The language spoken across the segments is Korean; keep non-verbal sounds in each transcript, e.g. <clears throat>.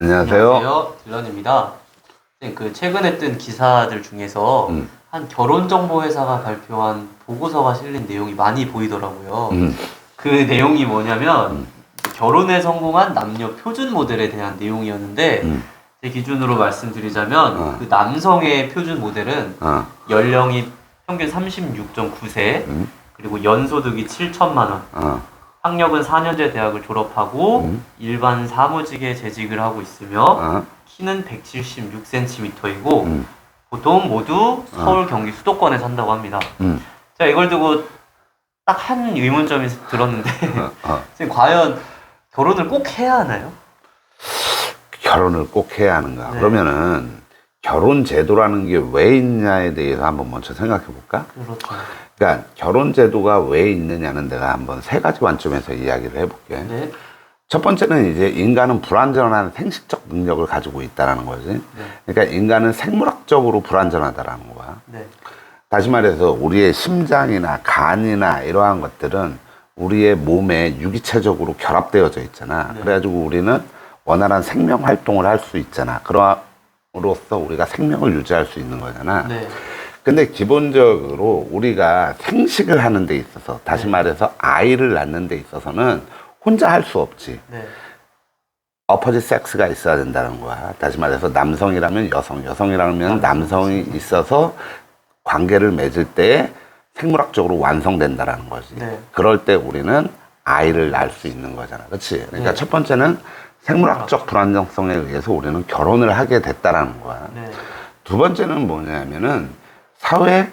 안녕하세요. 딜런입니다. 선생님, 그 최근에 뜬 기사들 중에서 음. 한 결혼정보회사가 발표한 보고서가 실린 내용이 많이 보이더라고요. 음, 그 내용이 뭐냐면 결혼에 성공한 남녀 표준 모델에 대한 내용이었는데 음. 제 기준으로 말씀드리자면 어. 그 남성의 표준 모델은 어, 연령이 평균 36.9세 음. 그리고 연소득이 7천만 원 어, 학력은 4년제 대학을 졸업하고 음. 일반 사무직에 재직을 하고 있으며 어, 키는 176cm이고 음, 보통 모두 서울 경기 수도권에 산다고 합니다. 음, 제가 이걸 두고 딱 한 의문점이 들었는데 어, 어. <laughs> 선생님 과연 결혼을 꼭 해야 하나요? 결혼을 꼭 해야 하는가? 네. 그러면은 결혼 제도라는 게 왜 있냐에 대해서 한번 먼저 생각해 볼까? 그렇죠. 그러니까 결혼 제도가 왜 있느냐는 내가 한번 세 가지 관점에서 이야기를 해볼게. 네. 첫 번째는 이제 인간은 불완전한 생식적 능력을 가지고 있다라는 거지. 네. 그러니까 인간은 생물학적으로 불완전하다라는 거야. 네. 다시 말해서 우리의 심장이나 간이나 이러한 것들은 우리의 몸에 유기체적으로 결합되어져 있잖아. 네. 그래가지고 우리는 원활한 생명 활동을 할 수 있잖아. 그럼으로써 우리가 생명을 유지할 수 있는 거잖아. 네. 근데 기본적으로 우리가 생식을 하는 데 있어서 다시 네. 말해서 아이를 낳는 데 있어서는 혼자 할 수 없지. 네. 어퍼지 섹스가 있어야 된다는 거야. 다시 말해서 남성이라면 여성, 여성이라면 남성이 있어서 관계를 맺을 때 생물학적으로 완성된다라는 거지. 네. 그럴 때 우리는 아이를 낳을 수 있는 거잖아. 그렇지? 그러니까 네. 첫 번째는 생물학적 불안정성에 의해서 우리는 결혼을 하게 됐다라는 거야. 네. 두 번째는 뭐냐면은 사회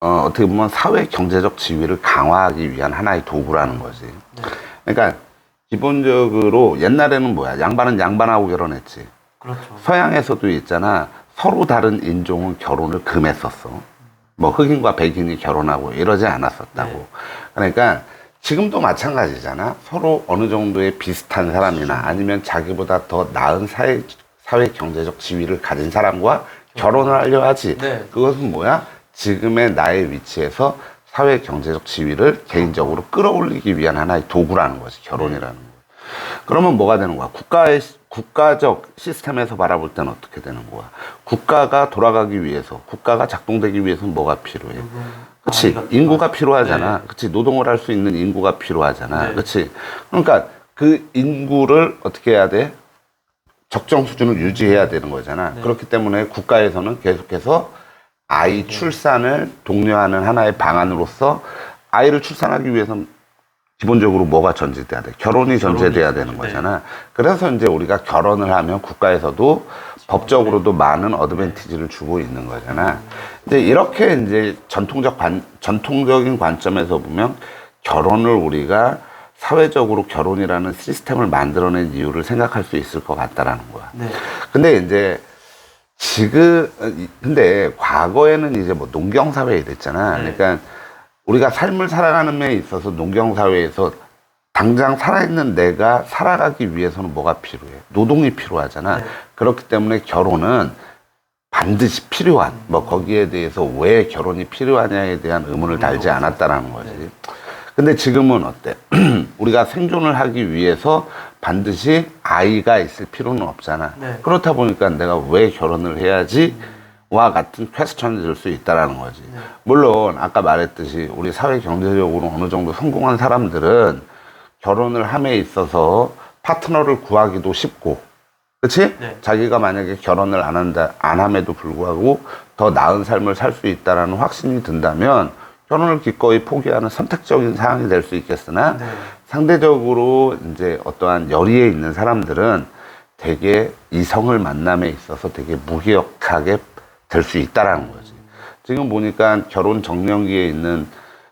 어, 어떻게 보면 사회 경제적 지위를 강화하기 위한 하나의 도구라는 거지. 네. 그러니까 기본적으로 옛날에는 뭐야? 양반은 양반하고 결혼했지. 그렇죠. 서양에서도 있잖아. 서로 다른 인종은 결혼을 금했었어. 뭐 흑인과 백인이 결혼하고 이러지 않았었다고. 네. 그러니까 지금도 마찬가지잖아. 서로 어느 정도의 비슷한 사람이나 아니면 자기보다 더 나은 사회, 사회 경제적 지위를 가진 사람과 결혼을 하려 하지. 네. 그것은 뭐야? 지금의 나의 위치에서 사회 경제적 지위를 개인적으로 끌어올리기 위한 하나의 도구라는 거지. 결혼이라는 거. 그러면 뭐가 되는 거야? 국가의 시- 국가적 시스템에서 바라볼 때는 어떻게 되는 거야? 국가가 돌아가기 위해서, 국가가 작동되기 위해서는 뭐가 필요해? 그치 아이가 인구가 필요하잖아. 네. 그치 노동을 할 수 있는 인구가 필요하잖아. 네. 그치 그러니까 그 인구를 어떻게 해야 돼? 적정 수준을 유지해야 되는 거잖아. 네. 그렇기 때문에 국가에서는 계속해서 아이 출산을 독려하는 하나의 방안으로서 아이를 출산하기 위해서는 기본적으로 뭐가 전제돼야 돼? 결혼이 전제돼야 되는 네. 거잖아. 그래서 이제 우리가 결혼을 하면 국가에서도 법적으로도 많은 어드밴티지를 주고 있는 거잖아. 근데 이렇게 이제 전통적 관, 전통적인 관점에서 보면 결혼을 우리가 사회적으로 결혼이라는 시스템을 만들어낸 이유를 생각할 수 있을 것 같다라는 거야. 네. 근데 이제 지금 근데 과거에는 이제 뭐 농경 사회 이랬잖아. 네. 그러니까 우리가 삶을 살아가는 데 있어서 농경 사회에서 당장 살아있는 내가 살아가기 위해서는 뭐가 필요해? 노동이 필요하잖아. 네. 그렇기 때문에 결혼은 반드시 필요한 뭐 거기에 대해서 왜 결혼이 필요하냐에 대한 의문을 달지 않았다라는 거지. 네. 근데 지금은 어때? <clears throat> 우리가 생존을 하기 위해서 반드시 아이가 있을 필요는 없잖아. 네. 그렇다 보니까 내가 왜 결혼을 해야지? 와 같은 퀘스천이 들수 있다라는 거지. 네. 물론 아까 말했듯이 우리 사회 경제적으로 어느 정도 성공한 사람들은 결혼을 함에 있어서 파트너를 구하기도 쉽고, 그치? 네. 자기가 만약에 결혼을 안 한다, 안 함에도 불구하고 더 나은 삶을 살 수 있다라는 확신이 든다면 결혼을 기꺼이 포기하는 선택적인 상황이 될 수 있겠으나 네. 상대적으로 이제 어떠한 열의에 있는 사람들은 되게 이성을 만남에 있어서 되게 무기력하게 될 수 있다라는 거지. 지금 보니까 결혼 정년기에 있는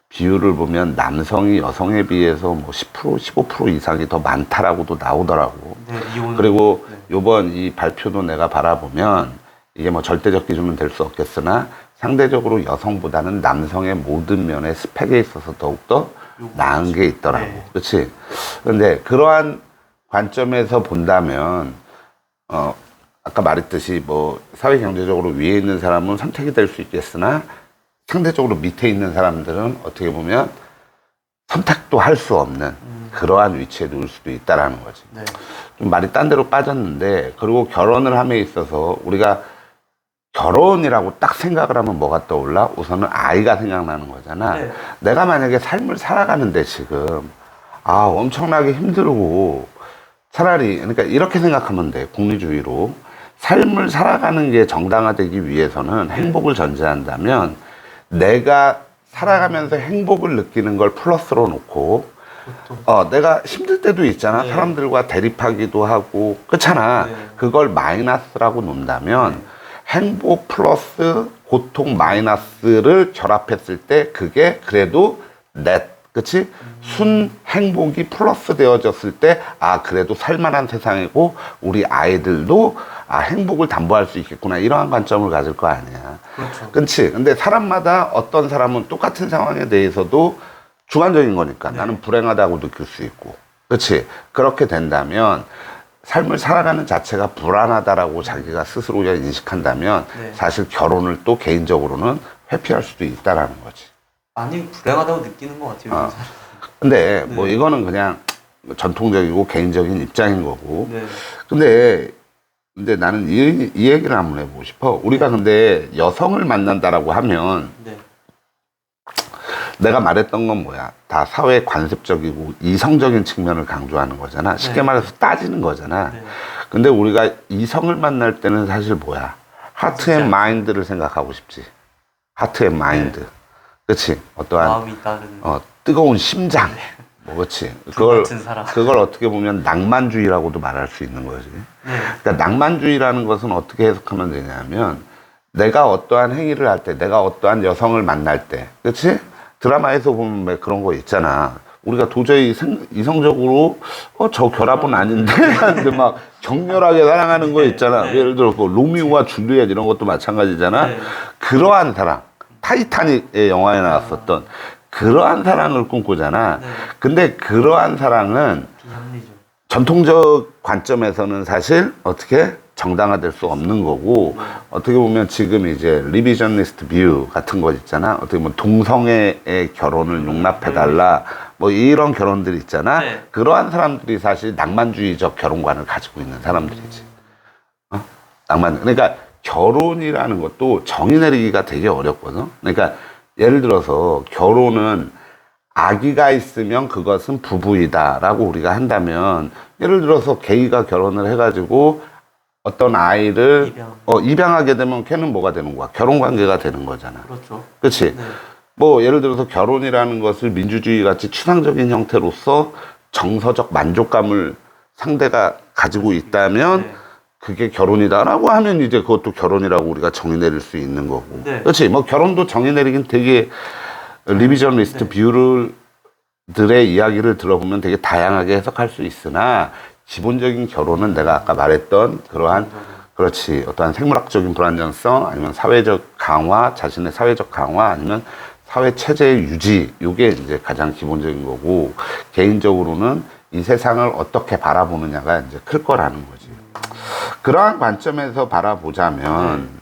비율을 보면 남성이 여성에 비해서 뭐 10% 15% 이상이 더 많다라고도 나오더라고. 네. 그리고 네. 요번 이 발표도 내가 바라보면 이게 뭐 절대적 기준은 될 수 없겠으나 상대적으로 여성보다는 남성의 모든 면의 스펙에 있어서 더욱더 나은 게 있더라고. 네. 그렇지? 근데 그러한 관점에서 본다면 어 아까 말했듯이 뭐 사회 경제적으로 위에 있는 사람은 선택이 될 수 있겠으나 상대적으로 밑에 있는 사람들은 어떻게 보면 선택도 할 수 없는 그러한 위치에 놓을 수도 있다라는 거지. 네. 좀 말이 딴 데로 빠졌는데 그리고 결혼을 함에 있어서 우리가 결혼이라고 딱 생각을 하면 뭐가 떠올라? 우선은 아이가 생각나는 거잖아. 네. 내가 만약에 삶을 살아가는데 지금 아 엄청나게 힘들고 차라리 그러니까 이렇게 생각하면 돼 국리주의로 삶을 살아가는 게 정당화되기 위해서는 행복을 전제한다면 내가 살아가면서 행복을 느끼는 걸 플러스로 놓고 보통 어, 내가 힘들 때도 있잖아. 네. 사람들과 대립하기도 하고. 그렇잖아. 네. 그걸 마이너스라고 놓는다면 네. 행복 플러스 고통 마이너스를 결합했을 때 그게 그래도 넷. 그치? 순 행복이 플러스 되어졌을 때, 아, 그래도 살만한 세상이고, 우리 아이들도, 아, 행복을 담보할 수 있겠구나. 이러한 관점을 가질 거 아니야. 그렇죠. 그렇지. 근데 사람마다 어떤 사람은 똑같은 상황에 대해서도 주관적인 거니까 네. 나는 불행하다고 느낄 수 있고. 그렇지. 그렇게 된다면 삶을 살아가는 자체가 불안하다라고 자기가 스스로 인식한다면 네. 사실 결혼을 또 개인적으로는 회피할 수도 있다라는 거지. 많이 불행하다고 느끼는 것 같아요. 사람. 근데 네. 뭐 이거는 그냥 전통적이고 개인적인 입장인 거고. 네. 근데 근데 나는 이, 이 얘기를 한번 해보고 싶어. 우리가 근데 여성을 만난다라고 하면 네. 내가 말했던 건 뭐야? 다 사회 관습적이고 이성적인 측면을 강조하는 거잖아. 쉽게 네. 말해서 따지는 거잖아. 네. 근데 우리가 이성을 만날 때는 사실 뭐야? 하트 앤 진짜. 마인드를 생각하고 싶지. 하트 앤 마인드. 그치? 어떠한, 어, 뜨거운 심장. 뭐, 그치? 불 그걸. 그걸 어떻게 보면 낭만주의라고도 말할 수 있는 거지. 네. 그러니까 낭만주의라는 것은 어떻게 해석하면 되냐면 내가 어떠한 행위를 할 때, 내가 어떠한 여성을 만날 때, 그렇지? 드라마에서 보면 왜 그런 거 있잖아. 우리가 도저히 생- 이성적으로 어 저 결합은 아닌데 <laughs> 하는데 막 격렬하게 사랑하는 거 있잖아. 네. 예를 들어 뭐 로미오와 줄리엣 이런 것도 마찬가지잖아. 네. 그러한 사랑, 타이타닉의 영화에 나왔었던 그러한 사랑을 꿈꾸잖아. 네. 근데 그러한 사랑은. 전통적 관점에서는 사실 어떻게 정당화될 수 없는 거고 어떻게 보면 지금 이제 리비저니스트 뷰 같은 거 있잖아. 어떻게 보면 동성애의 결혼을 용납해달라. 뭐 이런 결혼들 있잖아. 네. 그러한 사람들이 사실 낭만주의적 결혼관을 가지고 있는 사람들이지. 어? 낭만 그러니까 결혼이라는 것도 정의 내리기가 되게 어렵거든. 그러니까 예를 들어서 결혼은 아기가 있으면 그것은 부부이다라고 우리가 한다면 예를 들어서 게이가 결혼을 해가지고 어떤 아이를 입양. 어, 입양하게 되면 걔는 뭐가 되는 거야? 결혼 관계가 되는 거잖아. 그렇죠. 그렇지? 네. 뭐 예를 들어서 결혼이라는 것을 민주주의 같이 추상적인 형태로서 정서적 만족감을 상대가 가지고 있다면 네. 그게 결혼이다라고 하면 이제 그것도 결혼이라고 우리가 정의 내릴 수 있는 거고. 네. 그렇지? 뭐 결혼도 정의 내리긴 되게 리비저니스트 네. 뷰를 들의 이야기를 들어보면 되게 다양하게 해석할 수 있으나 기본적인 결혼은 내가 아까 말했던 그러한 그렇지 어떠한 생물학적인 불안정성 아니면 사회적 강화 자신의 사회적 강화 아니면 사회 체제의 유지 요게 이제 가장 기본적인 거고 개인적으로는 이 세상을 어떻게 바라보느냐가 이제 클 거라는 거지 그러한 관점에서 바라보자면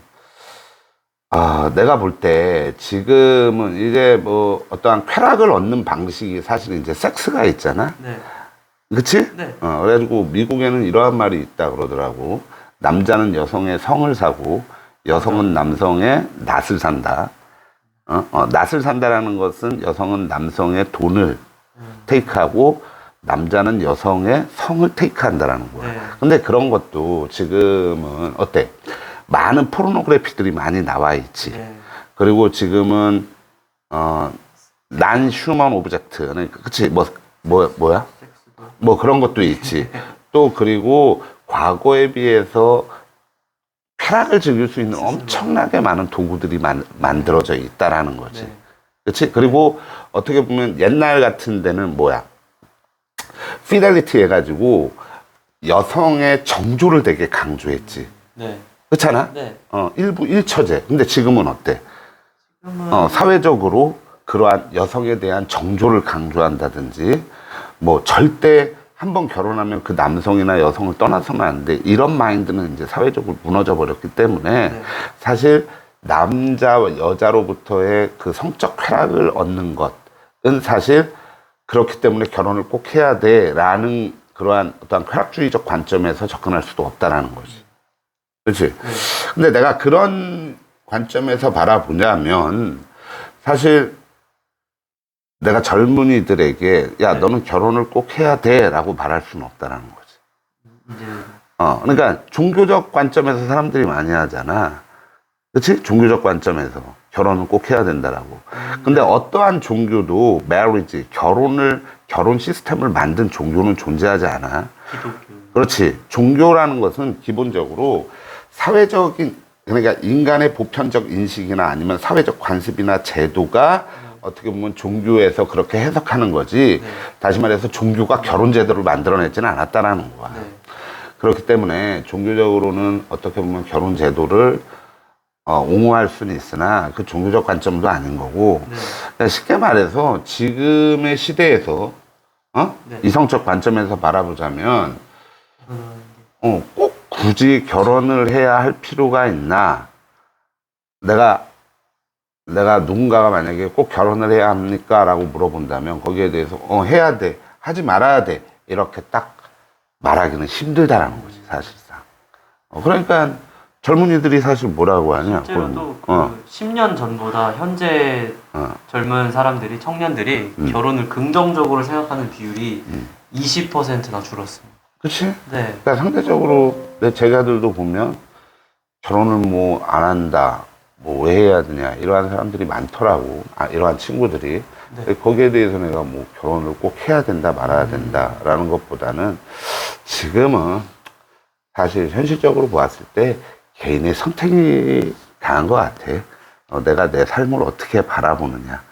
아, 내가 볼 때 지금은 이제 뭐 어떠한 쾌락을 얻는 방식이 사실 이제 섹스가 있잖아. 네. 그치? 네. 어, 그래가지고 미국에는 이러한 말이 있다 그러더라고. 남자는 여성의 성을 사고 여성은 남성의 낯을 산다. 어, 어, 낯을 산다라는 것은 여성은 남성의 돈을 테이크하고 남자는 여성의 성을 테이크한다라는 거야. 네. 근데 그런 것도 지금은 어때? 많은 포르노그래피들이 많이 나와 있지. 네. 그리고 지금은 어, 난 휴먼 오브젝트. 그러니까 그치? 뭐, 뭐, 뭐야? 뭐 그런 것도 있지. <laughs> 또 그리고 과거에 비해서 쾌락을 즐길 수 있는 엄청나게 많은 도구들이 만, 만들어져 있다라는 거지. 네. 그치? 그리고 어떻게 보면 옛날 같은 데는 뭐야? 피델리티 해가지고 여성의 정조를 되게 강조했지. 네. 그렇잖아? 네. 어, 일부 일처제. 근데 지금은 어때? 지금은 어, 사회적으로 그러한 여성에 대한 정조를 강조한다든지, 뭐, 절대 한 번 결혼하면 그 남성이나 여성을 떠나서는 안 돼. 이런 마인드는 이제 사회적으로 무너져 버렸기 때문에 네. 사실 남자와 여자로부터의 그 성적 쾌락을 얻는 것은 사실 그렇기 때문에 결혼을 꼭 해야 돼. 라는 그러한 어떤 쾌락주의적 관점에서 접근할 수도 없다라는 거지. 그렇지? 네. 근데 내가 그런 관점에서 바라보냐면 사실 내가 젊은이들에게 야 네. 너는 결혼을 꼭 해야 돼라고 말할 수는 없다라는 거지. 이제 어, 그러니까 종교적 관점에서 사람들이 많이 하잖아. 그렇지? 종교적 관점에서 결혼은 꼭 해야 된다라고. 근데 어떠한 종교도 marriage, 결혼을 결혼 시스템을 만든 종교는 존재하지 않아. 기독교. 그렇지. 종교라는 것은 기본적으로 사회적인 그러니까 인간의 보편적 인식이나 아니면 사회적 관습이나 제도가 어떻게 보면 종교에서 그렇게 해석하는 거지. 네. 다시 말해서 종교가 결혼 제도를 만들어내지는 않았다라는 거야. 네. 그렇기 때문에 종교적으로는 어떻게 보면 결혼 제도를 어, 옹호할 수는 있으나 그 종교적 관점도 아닌 거고 네. 그러니까 쉽게 말해서 지금의 시대에서 어? 네. 이성적 관점에서 바라보자면 음, 어, 꼭 굳이 결혼을 해야 할 필요가 있나? 내가 내가 누군가가 만약에 꼭 결혼을 해야 합니까? 라고 물어본다면 거기에 대해서 어 해야 돼 하지 말아야 돼 이렇게 딱 말하기는 힘들다라는 거지 사실상 어, 그러니까 젊은이들이 사실 뭐라고 하냐 실제로도 그 어, 10년 전보다 현재 어. 젊은 사람들이 청년들이 음. 결혼을 긍정적으로 생각하는 비율이 음. 20%나 줄었습니다. 그치? 네. 그러니까 상대적으로 내 제자들도 보면 결혼을 뭐 안 한다, 뭐 왜 해야 되냐 이러한 사람들이 많더라고. 아, 이러한 친구들이. 네. 거기에 대해서 내가 뭐 결혼을 꼭 해야 된다 말아야 된다라는 것보다는 지금은 사실 현실적으로 보았을 때 개인의 선택이 강한 것 같아. 어, 내가 내 삶을 어떻게 바라보느냐.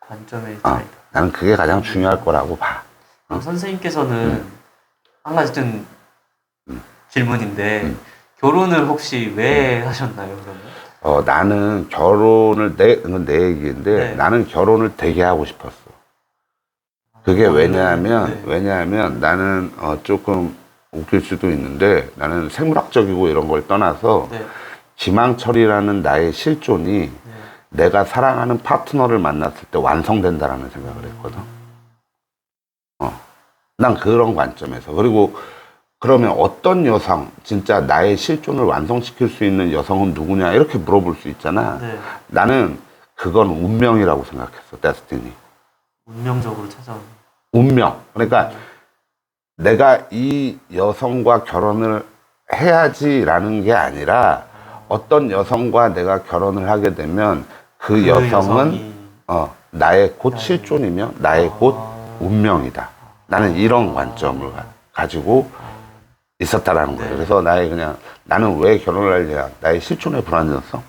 관점의 어, 차이다. 나는 그게 가장 중요할 거라고 봐. 그럼 선생님께서는 음. 한 가지 좀 질문인데 결혼을 혹시 왜 하셨나요, 그러면? 어, 나는 결혼을, 내, 이건 내 얘기인데, 네. 나는 결혼을 되게 하고 싶었어. 그게 아, 왜냐하면, 네. 왜냐하면 나는, 어, 조금 웃길 수도 있는데, 나는 생물학적이고 이런 걸 떠나서, 네. 지망철이라는 나의 실존이 네. 내가 사랑하는 파트너를 만났을 때 완성된다라는 생각을 했거든. 어. 난 그런 관점에서. 그리고 그러면 어떤 여성, 진짜 나의 실존을 완성시킬 수 있는 여성은 누구냐, 이렇게 물어볼 수 있잖아. 네. 나는 그건 운명이라고 생각했어, 데스티니. 운명적으로 찾아온. 운명. 그러니까 내가 이 여성과 결혼을 해야지라는 게 아니라 어떤 여성과 내가 결혼을 하게 되면 그, 여성은 여성이 어, 나의 곧 나의- 실존이며 나의 곧 아. 운명이다. 나는 이런 관점을 가- 가지고 있었다라는 거예요. 네. 그래서 나의 그냥 나는 왜 결혼을 하냐? 나의 실존의 불안정성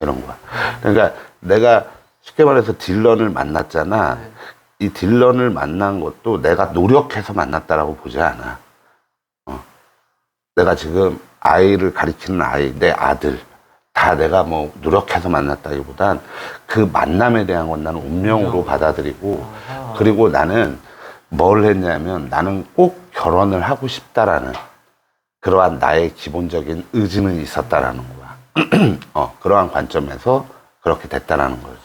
이런 거야. 그러니까 내가 쉽게 말해서 딜런을 만났잖아. 네. 이 딜런을 만난 것도 내가 노력해서 만났다라고 보지 않아. 어. 내가 지금 아이를 가리키는 아이, 내 아들 다 내가 뭐 노력해서 만났다기보단 그 만남에 대한 건 나는 운명으로 운명. 받아들이고. 그리고 나는 뭘 했냐면 나는 꼭 결혼을 하고 싶다라는 그러한 나의 기본적인 의지는 있었다라는 거야. <clears throat> 어, 그러한 관점에서 그렇게 됐다라는 거지.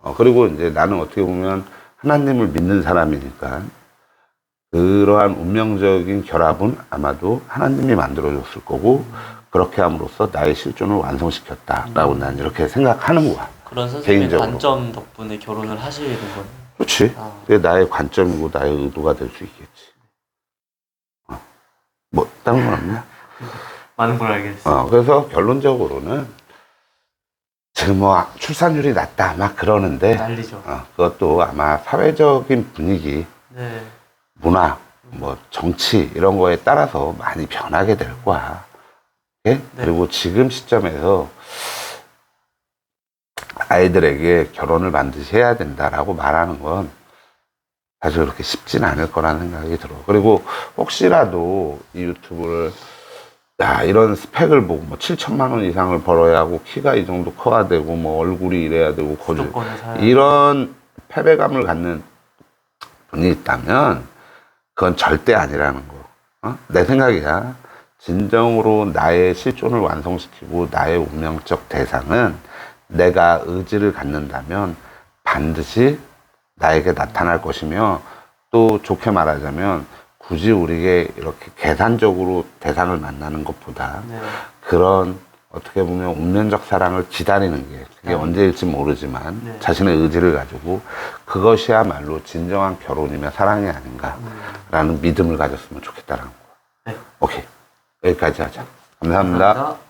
어, 그리고 이제 나는 어떻게 보면 하나님을 믿는 사람이니까 그러한 운명적인 결합은 아마도 하나님이 만들어줬을 거고 그렇게 함으로써 나의 실존을 완성시켰다라고 난 이렇게 생각하는 거야. 그런 선생님의 개인적으로. 관점 덕분에 결혼을 하시게 된 거예요. 그렇지. 아. 그게 나의 관점이고 나의 의도가 될 수 있겠지. 어. 뭐 다른 건 없냐? 많은 걸 알게 됐어요. 어, 그래서 결론적으로는 지금 뭐 출산율이 낮다 막 그러는데 난리죠. 어, 그것도 아마 사회적인 분위기, 네. 문화, 뭐 정치 이런 거에 따라서 많이 변하게 될 거야. 예? 네. 그리고 지금 시점에서 아이들에게 결혼을 반드시 해야 된다라고 말하는 건 사실 그렇게 쉽진 않을 거라는 생각이 들어. 그리고 혹시라도 이 유튜브를 야 이런 스펙을 보고 뭐 7천만 원 이상을 벌어야 하고 키가 이 정도 커야 되고 뭐 얼굴이 이래야 되고 사야 이런 패배감을 갖는 분이 있다면 그건 절대 아니라는 거. 어? 내 생각이야. 진정으로 나의 실존을 완성시키고 나의 운명적 대상은 내가 의지를 갖는다면 반드시 나에게 나타날 것이며 또 좋게 말하자면 굳이 우리에게 이렇게 계산적으로 대상을 만나는 것보다 네. 그런 어떻게 보면 운명적 사랑을 기다리는 게 그게 아. 언제일지 모르지만 네. 자신의 의지를 가지고 그것이야말로 진정한 결혼이며 사랑이 아닌가라는 믿음을 가졌으면 좋겠다라는 거. 네. 오케이 여기까지 하자. 감사합니다. 감사합니다.